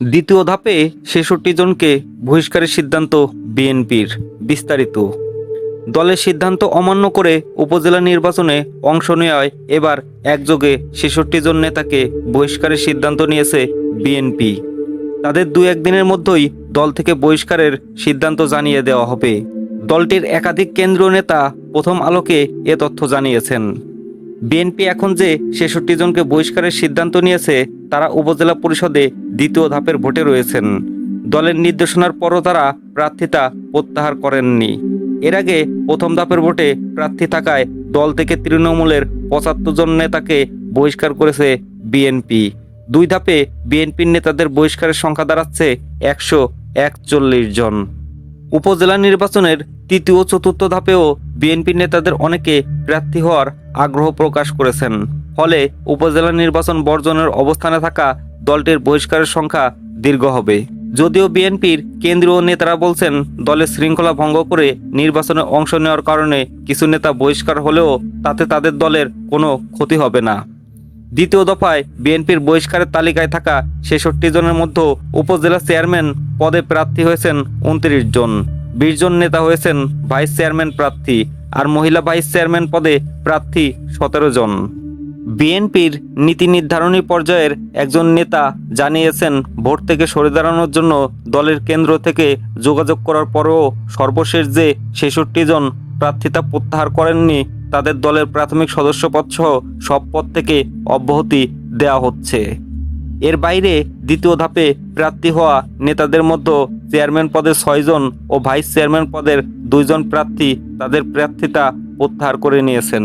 দ্বিতীয় ধাপে ছেষট্টি জনকে বহিষ্কারের সিদ্ধান্ত বিএনপির বিস্তারিত। দলের সিদ্ধান্ত অমান্য করে উপজেলা নির্বাচনে অংশ নেওয়ায় এবার একযোগে ছেষট্টি জন নেতাকে বহিষ্কারের সিদ্ধান্ত নিয়েছে বিএনপি। তাদের দু একদিনের মধ্যেই দল থেকে বহিষ্কারের সিদ্ধান্ত জানিয়ে দেওয়া হবে। দলটির একাধিক কেন্দ্রীয় নেতা প্রথম আলোকে এ তথ্য জানিয়েছেন। বিএনপি এখন যে ছেষট্টি জনকে বহিষ্কারের সিদ্ধান্ত নিয়েছে, তারা উপজেলা পরিষদে দ্বিতীয় ধাপের ভোটে রয়েছেন। দলের নির্দেশনার পরও তারা প্রার্থিতা প্রত্যাহার করেননি। এর আগে প্রথম ধাপের ভোটে প্রার্থী থাকায় দল থেকে তৃণমূলের পঁচাত্তর জন নেতাকে বহিষ্কার করেছে বিএনপি। দুই ধাপে বিএনপির নেতাদের বহিষ্কারের সংখ্যা দাঁড়াচ্ছে একশো একচল্লিশ জন। উপজেলা নির্বাচনের তৃতীয় চতুর্থ ধাপেও বিএনপি নেতাদের অনেকে প্রার্থী হওয়ার আগ্রহ প্রকাশ করেছেন। ফলে উপজেলা নির্বাচন বর্জনের অবস্থানে থাকা দলটির বহিষ্কারের সংখ্যা দীর্ঘ হবে। যদিও বিএনপির কেন্দ্রীয় নেতারা বলছেন, দলের শৃঙ্খলা ভঙ্গ করে নির্বাচনে অংশ নেওয়ার কারণে কিছু নেতা বহিষ্কার হলেও তাতে তাদের দলের কোনো ক্ষতি হবে না। দ্বিতীয় দফায় বিএনপির বহিষ্কারের তালিকায় থাকা ছেষট্টি জনের মধ্যে উপজেলা চেয়ারম্যান পদে প্রার্থী হয়েছেন উনত্রিশ জন। বিশ জন নেতা হয়েছেন ভাইস চেয়ারম্যান প্রার্থী। আর মহিলা ভাইস চেয়ারম্যান পদে প্রার্থী সতেরো জন। বিএনপির নীতি নির্ধারণী পর্যায়ের একজন নেতা জানিয়েছেন, ভোট থেকে সরে দাঁড়ানোর জন্য দলের কেন্দ্র থেকে যোগাযোগ করার পরেও সর্বশেষ যে ছেষট্টি জন প্রার্থিতা প্রত্যাহার করেননি, তাদের দলের প্রাথমিক সদস্যপদ সহ সব পদ থেকে অব্যাহতি দেওয়া হচ্ছে। এর বাইরে দ্বিতীয় ধাপে প্রার্থী হওয়া নেতাদের মধ্যে চেয়ারম্যান পদে ছয়জন ও ভাইস চেয়ারম্যান পদের দুইজন প্রার্থী তাদের প্রার্থিতা প্রত্যাহার করে নিয়েছেন।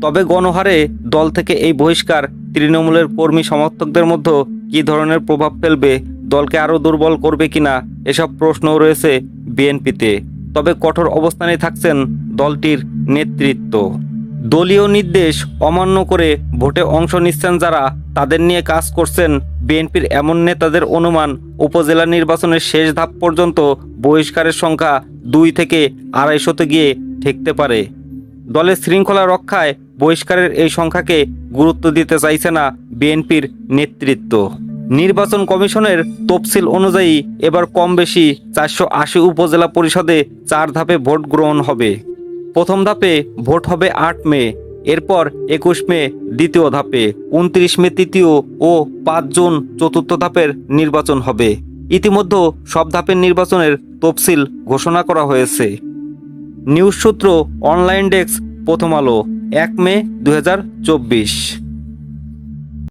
তবে গণহারে দল থেকে এই বহিষ্কার তৃণমূলের কর্মী সমর্থকদের মধ্যে কী ধরনের প্রভাব ফেলবে, দলকে আরও দুর্বল করবে কিনা, এসব প্রশ্নও রয়েছে বিএনপিতে। তবে কঠোর অবস্থানে থাকছেন দলটির নেতৃত্ব। দলীয় নির্দেশ অমান্য করে ভোটে অংশ নিচ্ছেন যারা তাদের নিয়ে কাজ করছেন বিএনপির এমন নেতাদের অনুমান। উপজেলা নির্বাচনের শেষ ধাপ পর্যন্ত বহিষ্কারের সংখ্যা দুই থেকে আড়াইশোতে গিয়ে ঠেকতে পারে। দলের শৃঙ্খলা রক্ষায় বহিষ্কারের এই সংখ্যাকে গুরুত্ব দিতে চাইছে না বিএনপির নেতৃত্ব। নির্বাচন কমিশনের তফসিল অনুযায়ী এবার কম বেশি চারশো আশি উপজেলা পরিষদে চার ধাপে ভোট গ্রহণ হবে। প্রথম ধাপে ভোট হবে আট মে। এরপর একুশ মে দ্বিতীয় ধাপে, উনত্রিশ মে তৃতীয় ও পাঁচ জুন চতুর্থ ধাপের নির্বাচন হবে। ইতিমধ্যে সব ধাপের নির্বাচনের তফসিল ঘোষণা করা হয়েছে। নিউজ সূত্র অনলাইন ডেস্ক, প্রথম আলো, এক মে দু হাজার চব্বিশ।